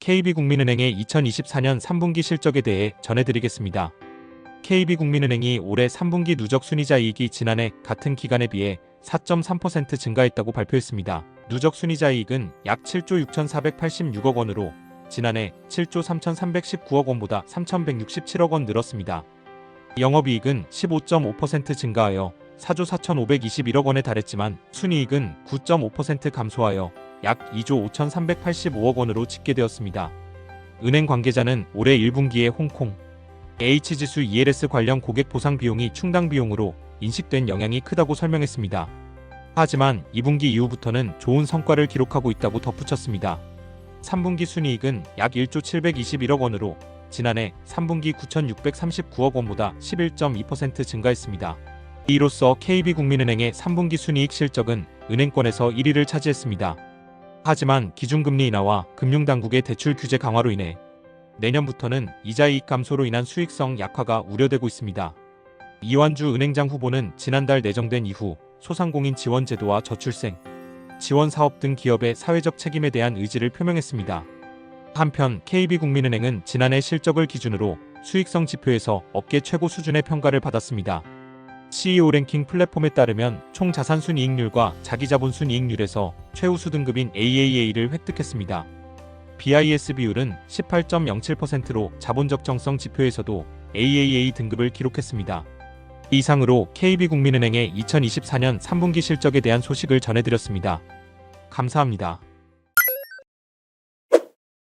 KB국민은행의 2024년 3분기 실적에 대해 전해드리겠습니다. KB국민은행이 올해 3분기 누적 순이자 이익이 지난해 같은 기간에 비해 4.3% 증가했다고 발표했습니다. 누적 순이자 이익은 약 7조 6,486억 원으로 지난해 7조 3,319억 원보다 3,167억 원 늘었습니다. 영업이익은 15.5% 증가하여 4조 4,521억 원에 달했지만 순이익은 9.5% 감소하여 약 2조 5,385억 원으로 집계되었습니다. 은행 관계자는 올해 1분기에 홍콩 H지수 ELS 관련 고객 보상 비용이 충당 비용으로 인식된 영향이 크다고 설명했습니다. 하지만 2분기 이후부터는 좋은 성과를 기록하고 있다고 덧붙였습니다. 3분기 순이익은 약 1조 721억 원으로 지난해 3분기 9,639억 원보다 11.2% 증가했습니다. 이로써 KB국민은행의 3분기 순이익 실적은 은행권에서 1위를 차지했습니다. 하지만 기준금리 인하와 금융당국의 대출 규제 강화로 인해 내년부터는 이자이익 감소로 인한 수익성 약화가 우려되고 있습니다. 이완주 은행장 후보는 지난달 내정된 이후 소상공인 지원 제도와 저출생, 지원 사업 등 기업의 사회적 책임에 대한 의지를 표명했습니다. 한편 KB국민은행은 지난해 실적을 기준으로 수익성 지표에서 업계 최고 수준의 평가를 받았습니다. CEO 랭킹 플랫폼에 따르면 총 자산 순이익률과 자기자본 순이익률에서 최우수 등급인 AAA를 획득했습니다. BIS 비율은 18.07%로 자본 적정성 지표에서도 AAA 등급을 기록했습니다. 이상으로 KB국민은행의 2024년 3분기 실적에 대한 소식을 전해드렸습니다. 감사합니다.